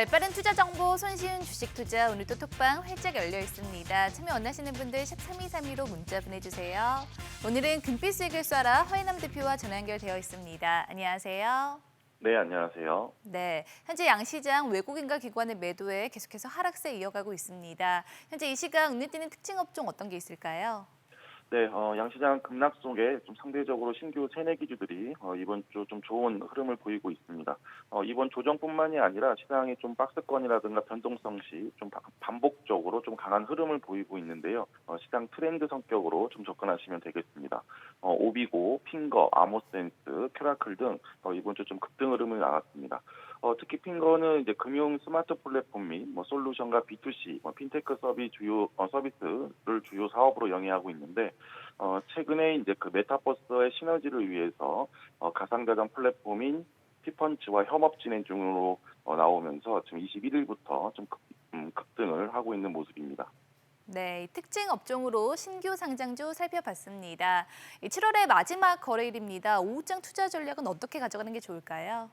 발빠른 투자 정보 손쉬운 주식 투자 오늘도 톡방 활짝 열려 있습니다. 참여 원하시는 분들 샵 3232로 문자 보내주세요. 오늘은 금빛 수익을 쏴라 허인남 대표와 전화 연결되어 있습니다. 안녕하세요. 네, 안녕하세요. 네, 현재 양시장 외국인과 기관의 매도에 계속해서 하락세 이어가고 있습니다. 현재 이 시각 눈에 띄는 특징 업종 어떤 게 있을까요? 네, 어, 양시장 급락 속에 좀 상대적으로 신규 세내 기주들이 어, 이번 주 좀 좋은 흐름을 보이고 있습니다. 어, 이번 조정뿐만이 아니라 시장의 좀 박스권이라든가 변동성 시 좀 반복적으로 좀 강한 흐름을 보이고 있는데요. 어, 시장 트렌드 성격으로 좀 접근하시면 되겠습니다. 어, 오비고, 핑거, 아모센스, 큐라클 등 어, 이번 주 좀 나왔습니다. 어, 특히 핑거는 이제 금융 스마트 플랫폼 및 뭐 솔루션과 B2C, 뭐 핀테크 서비 주요 어, 서비스를 주요 사업으로 영위하고 있는데 어, 최근에 이제 그 메타버스의 시너지를 위해서 어, 가상자산 플랫폼인 피펀치와 협업 진행 중으로 어, 나오면서 지금 21일부터 좀 급, 음, 급등을 하고 있는 모습입니다. 네, 이 특징 업종으로 신규 상장주 살펴봤습니다. 7월의 마지막 거래일입니다. 오후장 투자 전략은 어떻게 가져가는 게 좋을까요?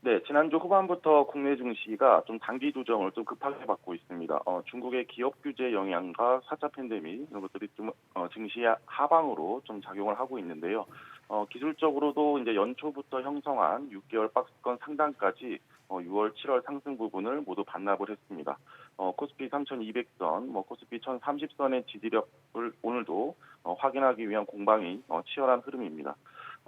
네, 지난주 후반부터 국내 증시가 좀 단기 조정을 좀 급하게 받고 있습니다. 어, 중국의 기업 규제 영향과 4차 팬데믹 이런 것들이 좀 어, 증시 하방으로 좀 작용을 하고 있는데요. 어, 기술적으로도 이제 연초부터 형성한 6개월 박스권 상단까지 어, 6월, 7월 상승 부분을 모두 반납을 했습니다. 어, 코스피 3,200선, 뭐 코스피 1,030선의 지지력을 오늘도 어, 확인하기 위한 공방이 어, 치열한 흐름입니다.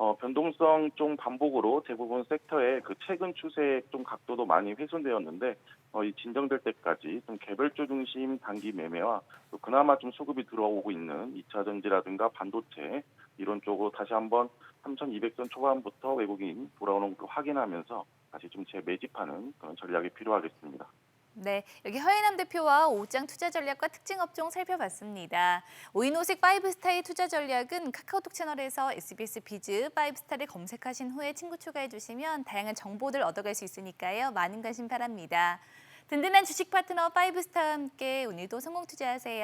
어, 변동성 좀 반복으로 대부분 섹터의 그 최근 추세의 좀 각도도 많이 훼손되었는데 어, 이 진정될 때까지 좀 개별주 중심 단기 매매와 또 그나마 좀 수급이 들어오고 있는 2차 전지라든가 반도체 이런 쪽으로 다시 한번 3,200선 초반부터 외국인 돌아오는 걸 확인하면서 다시 좀 재매집하는 그런 전략이 필요하겠습니다. 네, 여기 허예남 대표와 오후장 투자 전략과 특징 업종 살펴봤습니다. 오인오식 파이브스타의 투자 전략은 카카오톡 채널에서 SBS 비즈 파이브스타를 검색하신 후에 친구 추가해 주시면 다양한 정보들 얻어갈 수 있으니까요. 많은 관심 바랍니다. 든든한 주식 파트너 파이브스타와 함께 오늘도 성공 투자하세요.